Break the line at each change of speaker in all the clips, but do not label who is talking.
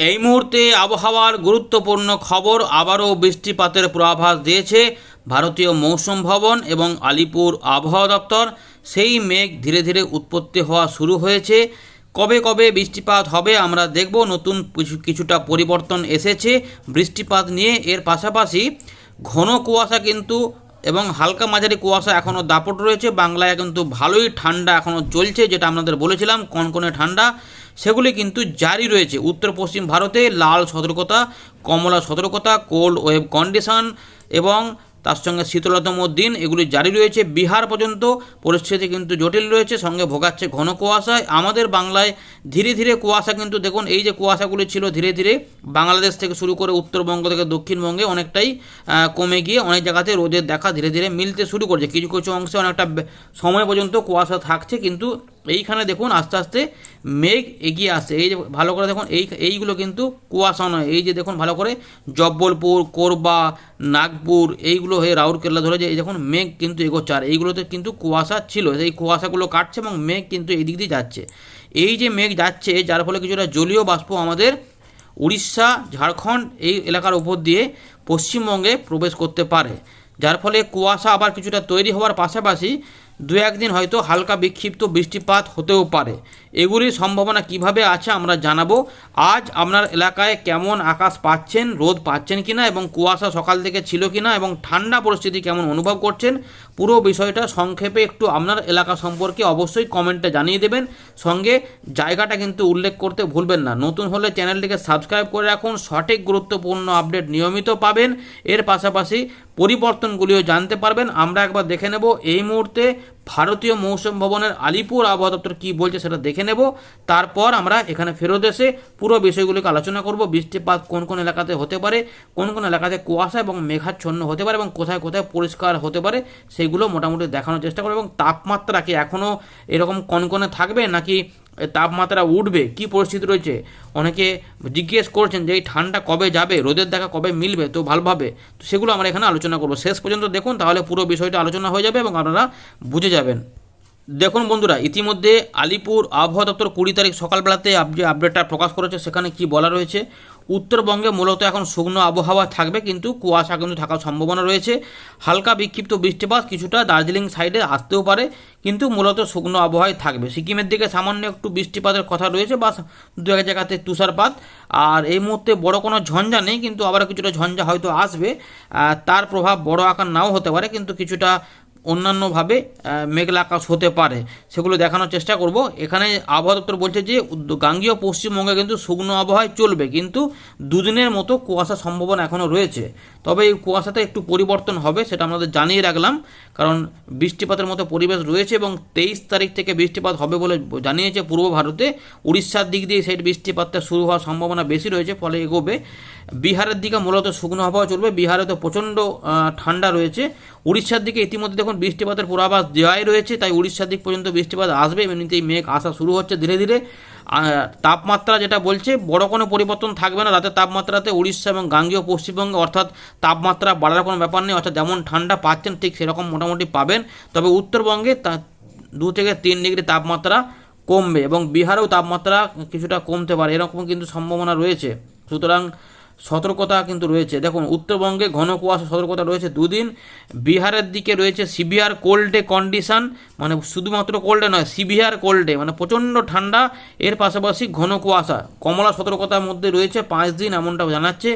এই মুহূর্তে আবহাওয়ার গুরুত্বপূর্ণ খবর আবারও বৃষ্টিপাতের পূর্বাভাস দিয়েছে ভারতীয় মৌসুম ভবন এবং আলিপুর আবহাওয়া দপ্তর। সেই মেঘ ধীরে ধীরে উৎপত্তি হওয়া শুরু হয়েছে। কবে কবে বৃষ্টিপাত হবে আমরা দেখব। নতুন কিছু- কিছুটা পরিবর্তন এসেছে বৃষ্টিপাত নিয়ে। এর পাশাপাশি ঘন কুয়াশা কিন্তু এবং হালকা মাঝারি কুয়াশা এখনও দাপট রয়েছে। বাংলায় কিন্তু ভালোই ঠান্ডা এখনও চলছে, যেটা আপনাদের বলেছিলাম, কনকনে ঠান্ডা। সেগুলি কিন্তু জারি রয়েছে। উত্তর পশ্চিম ভারতে লাল সতর্কতা, কমলা সতর্কতা কোল্ড ওয়েভ কন্ডিশন এবং তার সঙ্গে শীতলতম দিন এগুলি জারি রয়েছে। বিহার পর্যন্ত পরিস্থিতি কিন্তু জটিল রয়েছে, সঙ্গে ভোগাচ্ছে ঘন কুয়াশায় আমাদের বাংলায় ধীরে ধীরে কুয়াশা কিন্তু দেখুন, এই যে কুয়াশাগুলি ছিল ধীরে ধীরে বাংলাদেশ থেকে শুরু করে উত্তরবঙ্গ থেকে দক্ষিণবঙ্গে অনেকটাই কমে গিয়ে অনেক জায়গাতে রোদের দেখা ধীরে ধীরে মিলতে শুরু করছে। কিছু কিছু অংশে অনেকটা সময় পর্যন্ত কুয়াশা থাকছে, কিন্তু এইখানে দেখুন আস্তে আস্তে মেঘ এগিয়ে আসছে। এই যে ভালো করে দেখুন, এই এইগুলো কিন্তু কুয়াশা নয়। এই যে দেখুন ভালো করে জব্বলপুর, কোরবা, নাগপুর, এইগুলো হয়ে রাউরকেল্লা ধরে যে এই দেখুন মেঘ কিন্তু এগোচ্ছে। আর এইগুলোতে কিন্তু কুয়াশা ছিল। এই কুয়াশাগুলো কাটছে এবং মেঘ কিন্তু এই দিক দিয়ে যাচ্ছে। এই যে মেঘ যাচ্ছে, যার ফলে কিছুটা জলীয় বাষ্প আমাদের উড়িষ্যা, ঝাড়খণ্ড এই এলাকার উপর দিয়ে পশ্চিমবঙ্গে প্রবেশ করতে পারে। যার ফলে কুয়াশা আবার কিছুটা তৈরি হওয়ার পাশাপাশি দু একদিন হয়তো হালকা বিক্ষিপ্ত বৃষ্টিপাত হতেও পারে। এগুলির সম্ভাবনা কীভাবে আছে আমরা জানাব। আজ আপনার এলাকায় কেমন আকাশ পাচ্ছেন, রোদ পাচ্ছেন কিনা এবং কুয়াশা সকাল থেকে ছিল কিনা এবং ঠান্ডা পরিস্থিতি কেমন অনুভব করছেন, পুরো বিষয়টা সংক্ষেপে একটু আপনার এলাকা সম্পর্কে অবশ্যই কমেন্টে জানিয়ে দেবেন। সঙ্গে জায়গাটা কিন্তু উল্লেখ করতে ভুলবেন না। নতুন হলে চ্যানেলটিকে সাবস্ক্রাইব করে রাখুন। সঠিক গুরুত্বপূর্ণ আপডেট নিয়মিত পাবেন। এর পাশাপাশি পরিবর্তনগুলিও জানতে পারবেন। আমরা একবার দেখে নেব এই মুহূর্তে ভারতীয় মৌসুম ভবনের আলিপুর আবহাওয়া দপ্তর কী বলছে সেটা দেখে নেব। তারপর আমরা এখানে ফেরত এসে পুরো বিষয়গুলিকে আলোচনা করব। বৃষ্টিপাত কোন কোন এলাকাতে হতে পারে, কোন কোন এলাকাতে কুয়াশা এবং মেঘাচ্ছন্ন হতে পারে এবং কোথায় কোথায় পরিষ্কার হতে পারে সেগুলো মোটামুটি দেখানোর চেষ্টা করব এবং তাপমাত্রা কি এখনও এরকম কনকনে থাকবে নাকি তাপমাত্রা উঠবে, কি পরিস্থিতি রয়েছে? অনেকে জিজ্ঞেস করছেন যে এই ঠান্ডা কবে যাবে, রোদের দেখা কবে মিলবে, তো ভালোভাবে। তো সেগুলো আমরা এখানে আলোচনা করব। শেষ পর্যন্ত দেখুন, তাহলে পুরো বিষয়টা আলোচনা হয়ে যাবে এবং আপনারা বুঝে যাবেন। দেখুন বন্ধুরা, ইতিমধ্যে আলিপুর আবহাওয়া দপ্তর কুড়ি তারিখ সকালবেলাতে যে আপডেটটা প্রকাশ করেছে, সেখানে কি বলা রয়েছে? উত্তরবঙ্গে মূলত এখন শুকনো আবহাওয়া থাকবে, কিন্তু কুয়াশা কিন্তু থাকার সম্ভাবনা রয়েছে। হালকা বিক্ষিপ্ত বৃষ্টিপাত কিছুটা দার্জিলিং সাইডে আসতেও পারে, কিন্তু মূলত শুকনো আবহাওয়াই থাকবে। সিকিমের দিকে সামান্য একটু বৃষ্টিপাতের কথা রয়েছে বা দু এক জায়গাতে তুষারপাত। আর এই মুহূর্তে বড় কোনো ঝঞ্ঝা নেই, কিন্তু আবার কিছুটা ঝঞ্ঝা হয়তো আসবে। তার প্রভাব বড় আকার নাও হতে পারে, কিন্তু কিছুটা অন্যান্যভাবে মেঘলা আকাশ হতে পারে। সেগুলো দেখানোর চেষ্টা করব। এখানে আবহাওয়া দপ্তর বলছে যে গাঙ্গীয় পশ্চিমবঙ্গে কিন্তু শুকনো আবহাওয়ায় চলবে, কিন্তু দুদিনের মতো কুয়াশার সম্ভাবনা এখনও রয়েছে। তবে এই কুয়াশাতে একটু পরিবর্তন হবে, সেটা আমাদের জানিয়ে রাখলাম। কারণ বৃষ্টিপাতের মতো পরিবেশ রয়েছে এবং তেইশ তারিখ থেকে বৃষ্টিপাত হবে বলে জানিয়েছে পূর্ব ভারতে। উড়িষ্যার দিক দিয়ে সেই বৃষ্টিপাতটা শুরু হওয়ার সম্ভাবনা বেশি রয়েছে, ফলে এগোবে। বিহারের দিকে মূলত শুকনো আবহাওয়া চলবে। বিহারে তো প্রচণ্ড ঠান্ডা রয়েছে। উড়িষ্যার দিকে ইতিমধ্যে দেখুন বৃষ্টিপাতের পূর্বাভাস দেওয়াই রয়েছে, তাই উড়িষ্যার দিক পর্যন্ত বৃষ্টিপাত আসবে। এমনিতেই মেঘ আসা শুরু হচ্ছে ধীরে ধীরে। তাপমাত্রা যেটা বলছে, বড় কোনো পরিবর্তন থাকবে না। রাতের তাপমাত্রাতে উড়িষ্যা এবং গাঙ্গীয় পশ্চিমবঙ্গে অর্থাৎ তাপমাত্রা বাড়ার কোনো ব্যাপার নেই। অর্থাৎ যেমন ঠান্ডা পাচ্ছেন, ঠিক সেরকম মোটামুটি পাবেন। তবে উত্তরবঙ্গে তা দু থেকে তিন ডিগ্রি তাপমাত্রা কমবে এবং বিহারেও তাপমাত্রা কিছুটা কমতে পারে, এরকম কিন্তু সম্ভাবনা রয়েছে। সুতরাং সতর্কতা কিন্তু রয়েছে। দেখুন, উত্তরবঙ্গে ঘন কুয়াশা সতর্কতা রয়েছে দুদিন। বিহারের দিকে রয়েছে সিভিয়ার কোল্ডে কন্ডিশন মানে শুধুমাত্র কোল্ডে নয় সিভিয়ার কোল্ডে মানে প্রচণ্ড ঠান্ডা। এর পাশাপাশি ঘন কুয়াশা, কমলা সতর্কতার মধ্যে রয়েছে পাঁচ দিন এমনটা জানাচ্ছে।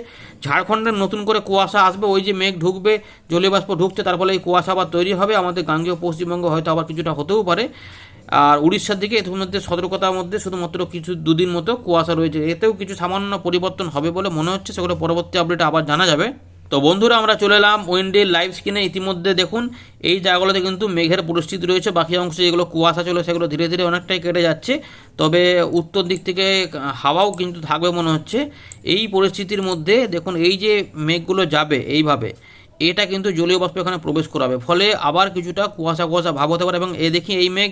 ঝাড়খণ্ডের নতুন করে কুয়াশা আসবে, ওই যে মেঘ ঢুকবে, জলীয়বাষ্প ঢুকছে, তার ফলে এই কুয়াশা আবার তৈরি হবে। আমাদের গাঙ্গেয় পশ্চিমবঙ্গ হয়তো আবার কিছুটা হতেও পারে। আর উড়িষ্যার দিকে এর মধ্যে সতর্কতার মধ্যে শুধুমাত্র কিছু দুদিন মতো কুয়াশা রয়েছে। এতেও কিছু সামান্য পরিবর্তন হবে বলে মনে হচ্ছে, সেগুলো পরবর্তী আপডেটে আবার জানা যাবে। তো বন্ধুরা, আমরা চলে এলাম উইন্ডের লাইভ স্ক্রিনে ইতিমধ্যে দেখুন, এই জায়গাগুলোতে কিন্তু মেঘের পরিস্থিতি রয়েছে, বাকি অংশে যেগুলো কুয়াশা চলে সেগুলো ধীরে ধীরে অনেকটাই কেটে যাচ্ছে। তবে উত্তর দিক থেকে হাওয়াও কিন্তু থাকবে মনে হচ্ছে। এই পরিস্থিতির মধ্যে দেখুন, এই যে মেঘগুলো যাবে এইভাবে এটা কিন্তু জলীয় বাষ্প এখানে প্রবেশ করাবে। ফলে আবার কিছুটা কুয়াশা কুয়াশা ভাব হতে পারে এবং এ দেখি এই মেঘ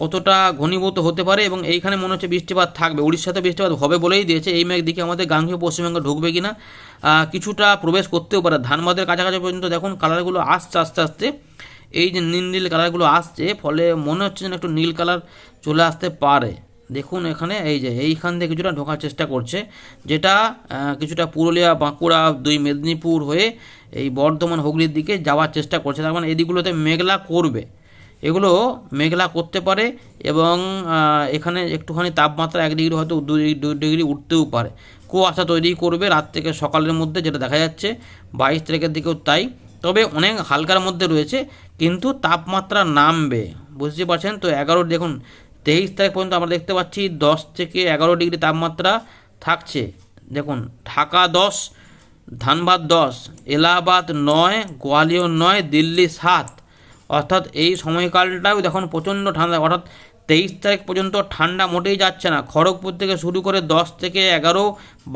কতটা ঘনীভূত হতে পারে এবং এইখানে মনে হচ্ছে বৃষ্টিপাত থাকবে। উড়িষ্যাতে বৃষ্টিপাত হবে বলেই দিয়েছে। এই মেঘ দিকে আমাদের গাঙ্গীয় পশ্চিমবঙ্গে ঢুকবে কিনা। কিছুটা প্রবেশ করতেও পারে। ধানবাদের কাছাকাছি পর্যন্ত দেখুন কালারগুলো আসছে আস্তে আস্তে এই যে নীল নীল কালারগুলো আসছে, ফলে মনে হচ্ছে যেন একটু নীল কালার চলে আসতে পারে। দেখুন এখানে, এই যে, এইখান থেকে কিছুটা ঢোকার চেষ্টা করছে, যেটা কিছুটা পুরুলিয়া, বাঁকুড়া, দুই মেদিনীপুর হয়ে এই বর্ধমান, হুগলির দিকে যাওয়ার চেষ্টা করছে। তার মানে এই দিকগুলোতে মেঘলা করবে। এগুলো মেঘলা করতে পারে এবং এখানে একটুখানি তাপমাত্রা এক ডিগ্রি হয়তো দু ডিগ্রি- দু ডিগ্রি উঠতেও পারে। কুয়াশা তৈরি করবে রাত থেকে সকালের মধ্যে, যেটা দেখা যাচ্ছে বাইশ তারিখের দিকেও তাই। তবে অনেক হালকার মধ্যে রয়েছে, কিন্তু তাপমাত্রা নামবে। বুঝতে পারছেন? তো এগারো, দেখুন তেইশ তারিখ পর্যন্ত আমরা দেখতে পাচ্ছি দশ থেকে এগারো ডিগ্রি তাপমাত্রা থাকছে। দেখুন, ঢাকা দশ, ধানবাদ দশ, এলাহাবাদ নয়, গোয়ালিয়র নয়, দিল্লি সাত। অর্থাৎ এই সময়কালটাও দেখুন প্রচণ্ড ঠান্ডা, অর্থাৎ তেইশ তারিখ পর্যন্ত ঠান্ডা মোটেই যাচ্ছে না। খড়গপুর থেকে শুরু করে দশ থেকে এগারো,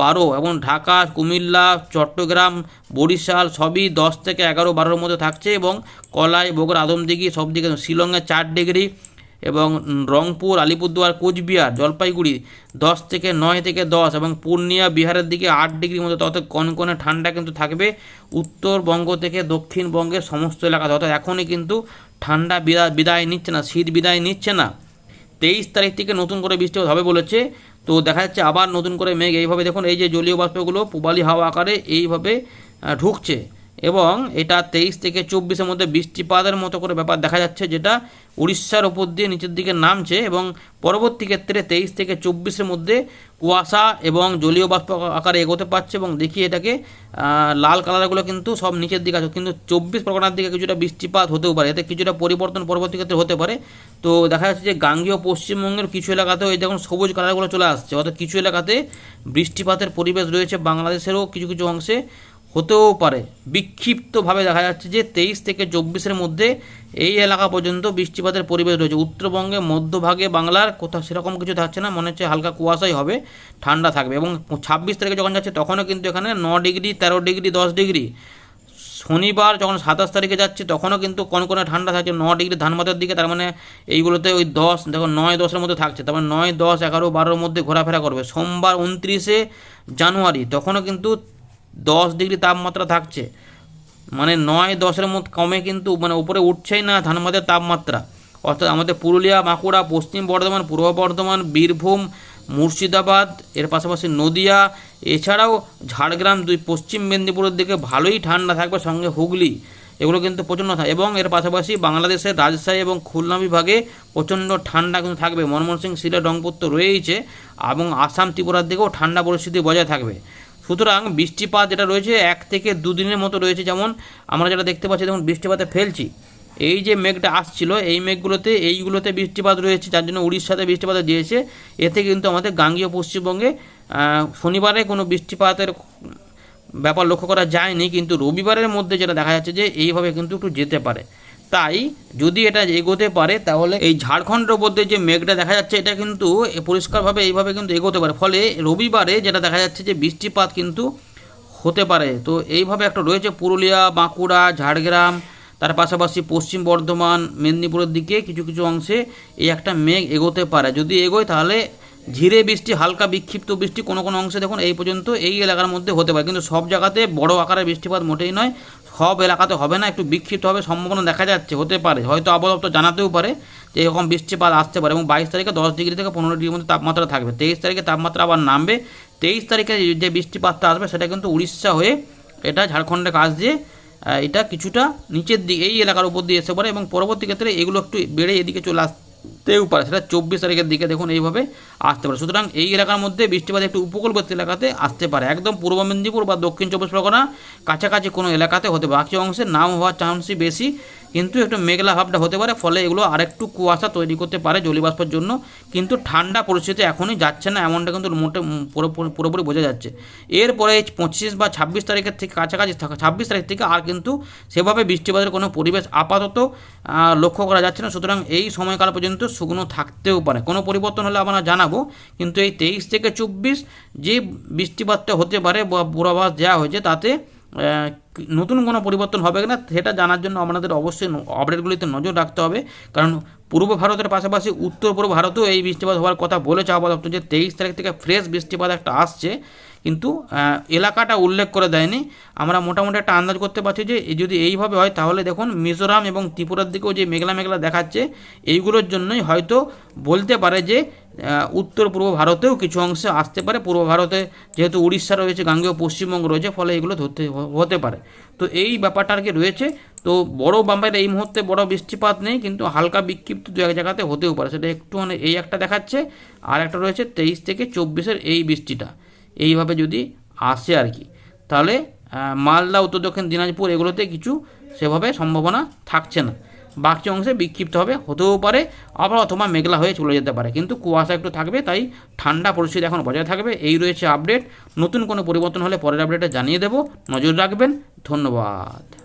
বারো এবং ঢাকা, কুমিল্লা, চট্টগ্রাম, বরিশাল সবই দশ থেকে এগারো, বারোর মধ্যে থাকছে এবং কলাই, বগুড়া, আদমদিঘি সব দিকে শিলংয়ে চার ডিগ্রি এবং রংপুর, আলিপুরদুয়ার, কোচবিহার, জলপাইগুড়ি দশ থেকে নয় থেকে দশ এবং পূর্ণিয়া, বিহারের দিকে আট ডিগ্রির মতো তত কনকনে ঠান্ডা কিন্তু থাকবে। উত্তরবঙ্গ থেকে দক্ষিণবঙ্গের সমস্ত এলাকাতে অর্থাৎ এখনই কিন্তু ঠান্ডা বিদায় বিদায় নিচ্ছে না, শীত বিদায় নিচ্ছে না। তেইশ তারিখ থেকে নতুন করে বৃষ্টিপাত হবে বলেছে। তো দেখা যাচ্ছে আবার নতুন করে মেঘ, এইভাবে দেখুন, এই যে জলীয় বাষ্পগুলো পূবালি হাওয়া আকারে এইভাবে ঢুকছে। এবং এটা তেইশ থেকে চব্বিশের মধ্যে বৃষ্টিপাতের মতো করে ব্যাপার দেখা যাচ্ছে, যেটা উড়িষ্যার ওপর দিয়ে নিচের দিকে নামছে এবং পরবর্তী ক্ষেত্রে তেইশ থেকে চব্বিশের মধ্যে কুয়াশা এবং জলীয় বাষ্প আকারে এগোতে পারছে এবং দেখি এটাকে লাল কালারগুলো কিন্তু সব নিচের দিকে আছে। কিন্তু চব্বিশ পরগনার দিকে কিছুটা বৃষ্টিপাত হতেও পারে, এতে কিছুটা পরিবর্তন পরবর্তী ক্ষেত্রে হতে পারে। তো দেখা যাচ্ছে যে গাঙ্গীয় পশ্চিমবঙ্গের কিছু এলাকাতেও এই দেখুন সবুজ কালারগুলো চলে আসছে। অর্থাৎ কিছু এলাকাতে বৃষ্টিপাতের পরিবেশ রয়েছে বাংলাদেশেরও কিছু কিছু অংশে। হতেও পারে। বিক্ষিপ্তভাবে দেখা যাচ্ছে যে তেইশ থেকে চব্বিশের মধ্যে এই এলাকা পর্যন্ত বৃষ্টিপাতের পরিবেশ রয়েছে। উত্তরবঙ্গে মধ্যভাগে বাংলার কোথাও সেরকম কিছু থাকছে না। মনে হচ্ছে হালকা কুয়াশাই হবে, ঠান্ডা থাকবে এবং ছাব্বিশ তারিখে যখন যাচ্ছে তখনও কিন্তু এখানে ন ডিগ্রি, তেরো ডিগ্রি, দশ ডিগ্রি। শনিবার যখন সাতাশ তারিখে যাচ্ছে তখনও কিন্তু কনকনে ঠান্ডা থাকছে, ন ডিগ্রি ধানবাদের দিকে। তার মানে এইগুলোতে ওই দশ, দেখো নয়, দশের মধ্যে থাকছে। তার মানে নয়, দশ, এগারো, বারোর মধ্যে ঘোরাফেরা করবে। সোমবার উনত্রিশে জানুয়ারি তখনও কিন্তু দশ ডিগ্রি তাপমাত্রা থাকছে। মানে নয় দশের মধ্যে কমে কিন্তু মানে উপরে উঠছেই না ধানবাদের তাপমাত্রা। অর্থাৎ আমাদের পুরুলিয়া, বাঁকুড়া, পশ্চিম বর্ধমান, পূর্ব বর্ধমান, বীরভূম, মুর্শিদাবাদ, এর পাশাপাশি নদিয়া, এছাড়াও ঝাড়গ্রাম, দুই পশ্চিম মেদিনীপুরের দিকে ভালোই ঠান্ডা থাকবে, সঙ্গে হুগলি। এগুলো কিন্তু প্রচণ্ড থাকে এবং এর পাশাপাশি বাংলাদেশের রাজশাহী এবং খুলনা বিভাগে প্রচণ্ড ঠান্ডা কিন্তু থাকবে। ময়মনসিং সিলেট, রংপুর তো রয়েইছে এবং আসাম ত্রিপুরার দিকেও ঠান্ডা পরিস্থিতি বজায় থাকবে। সুতরাং বৃষ্টিপাত যেটা রয়েছে এক থেকে দুদিনের মতো রয়েছে, যেমন আমরা যেটা দেখতে পাচ্ছি যেমন বৃষ্টিপাতে ফেলছি। এই যে মেঘটা আসছিল, এই মেঘগুলোতে, এইগুলোতে বৃষ্টিপাত রয়েছে, যার জন্য উড়িষ্যাতে বৃষ্টিপাত দিয়েছে। এতে কিন্তু আমাদের গাঙ্গীয় পশ্চিমবঙ্গে শনিবারে কোনো বৃষ্টিপাতের ব্যাপার লক্ষ্য করা যায়নি, কিন্তু রবিবারের মধ্যে যেটা দেখা যাচ্ছে যে, এইভাবে কিন্তু একটু যেতে পারে। তাই যদি এটা এগোতে পারে, তাহলে এই ঝাড়খণ্ডের মধ্যে যে মেঘটা দেখা যাচ্ছে, এটা কিন্তু পরিষ্কারভাবে এইভাবে কিন্তু এগোতে পারে। ফলে রবিবারে যেটা দেখা যাচ্ছে যে বৃষ্টিপাত কিন্তু হতে পারে। তো এইভাবে একটা রয়েছে পুরুলিয়া, বাঁকুড়া, ঝাড়গ্রাম, তার পাশাপাশি পশ্চিম বর্ধমান, মেদিনীপুরের দিকে কিছু কিছু অংশে এই একটা মেঘ এগোতে পারে। যদি এগোয়, তাহলে ধীরে বৃষ্টি, হালকা বিক্ষিপ্ত বৃষ্টি কোনো কোনো অংশে দেখুন, এই পর্যন্ত এই এলাকার মধ্যে হতে পারে। কিন্তু সব জায়গাতে বড় আকারের বৃষ্টিপাত মোটেই নয়। সব এলাকাতে হবে না, একটু বিক্ষিপ্ত হবে সম্ভাবনা দেখা যাচ্ছে, হতে পারে। হয়তো আবহাওয়া জানাতেও পারে যে এরকম বৃষ্টিপাত আসতে পারে এবং বাইশ তারিখে দশ ডিগ্রি থেকে পনেরো ডিগ্রির মধ্যে তাপমাত্রা থাকবে। তেইশ তারিখে তাপমাত্রা আবার নামবে। তেইশ তারিখে যে বৃষ্টিপাতটা আসবে সেটা কিন্তু উড়িষ্যা হয়ে এটা ঝাড়খণ্ডের কাজ দিয়ে এটা কিছুটা নিচের দিকে, এই এলাকার উপর দিয়ে এসে পড়ে এবং পরবর্তী ক্ষেত্রে এগুলো একটু বেড়ে এদিকে চলে আসতেও পারে সেটা চব্বিশ তারিখের দিকে দেখুন এইভাবে আসতে পারে। সুতরাং এই এলাকার মধ্যে বৃষ্টিপাত একটু উপকূলবর্তী এলাকাতে আসতে পারে। একদম পূর্ব মেদিনীপুর বা দক্ষিণ চব্বিশ পরগনা কাছাকাছি কোনো এলাকাতে হতে পারে। বাকি অংশে নাম হওয়ার চান্সই বেশি। কিন্তু একটু মেঘলা ভাবটা হতে পারে, ফলে এগুলো আরেকটু কুয়াশা তৈরি করতে পারে জলীয়বাষ্পের জন্য। কিন্তু ঠান্ডা পরিস্থিতি এখনই যাচ্ছে না, এমনটা কিন্তু মোটে পুরোপুরি বোঝা যাচ্ছে। এরপরে এই পঁচিশ বা ছাব্বিশ তারিখের থেকে কাছাকাছি ছাব্বিশ তারিখ থেকে আর কিন্তু সেভাবে বৃষ্টিপাতের কোনো পরিবেশ আপাতত লক্ষ্য করা যাচ্ছে না। সুতরাং এই সময়কাল পর্যন্ত শুকনো থাকতেও পারে। কোনো পরিবর্তন হলে আমরা জানাব, কিন্তু এই তেইশ থেকে চব্বিশ যে বৃষ্টিপাতটা হতে পারে বা পূর্বাভাস দেওয়া হয়েছে, তাতে নতুন কোনো পরিবর্তন হবে কিনা সেটা জানার জন্য আমাদের অবশ্যই আপডেটগুলিতে নজর রাখতে হবে। কারণ পূর্ব ভারতের পাশাপাশি উত্তর পূর্ব ভারতেও এই বৃষ্টিপাত হওয়ার কথা বলেছে আবহাওয়া দপ্তর যে তেইশ তারিখ থেকে ফ্রেশ বৃষ্টিপাত একটা আসছে। কিন্তু এলাকাটা উল্লেখ করে দেয়নি। আমরা মোটামুটি একটা আন্দাজ করতে পারছি যে যদি এইভাবে হয় তাহলে দেখুন মিজোরাম এবং ত্রিপুরার দিকেও যে মেঘলা মেঘলা দেখাচ্ছে, এইগুলোর জন্যই হয়তো বলতে পারে যে উত্তর পূর্ব ভারতেও কিছু অংশে আসতে পারে। পূর্ব ভারতে যেহেতু উড়িষ্যা রয়েছে, গাঙ্গেয় পশ্চিমবঙ্গ রয়েছে, ফলে এগুলো ধরতে হতে পারে। তো এই ব্যাপারটা আর কি রয়েছে। তো বড় বাম্বাইয়ের এই মুহূর্তে বড় বৃষ্টিপাত নেই, কিন্তু হালকা বিক্ষিপ্ত দু এক জায়গাতে হতেও পারে। সেটা একটু মানে এই একটা দেখাচ্ছে, আর একটা রয়েছে তেইশ থেকে চব্বিশের এই বৃষ্টিটা। এইভাবে যদি আসে আর কি, তাহলে মালদা, উত্তর দক্ষিণ, দিনাজপুর এগুলোতে কিছু সেভাবে সম্ভাবনা থাকছে না। বাকি অংশে বিক্ষিপ্ত হবে। হতেও পারে, আবার অথবা মেঘলা হয়ে চলে যেতে পারে। কিন্তু কুয়াশা একটু থাকবে, তাই ঠান্ডা পরিস্থিতি এখন বজায় থাকবে। এই রয়েছে আপডেট নতুন কোনো পরিবর্তন হলে পরের আপডেটে জানিয়ে দেবো। নজর রাখবেন। ধন্যবাদ।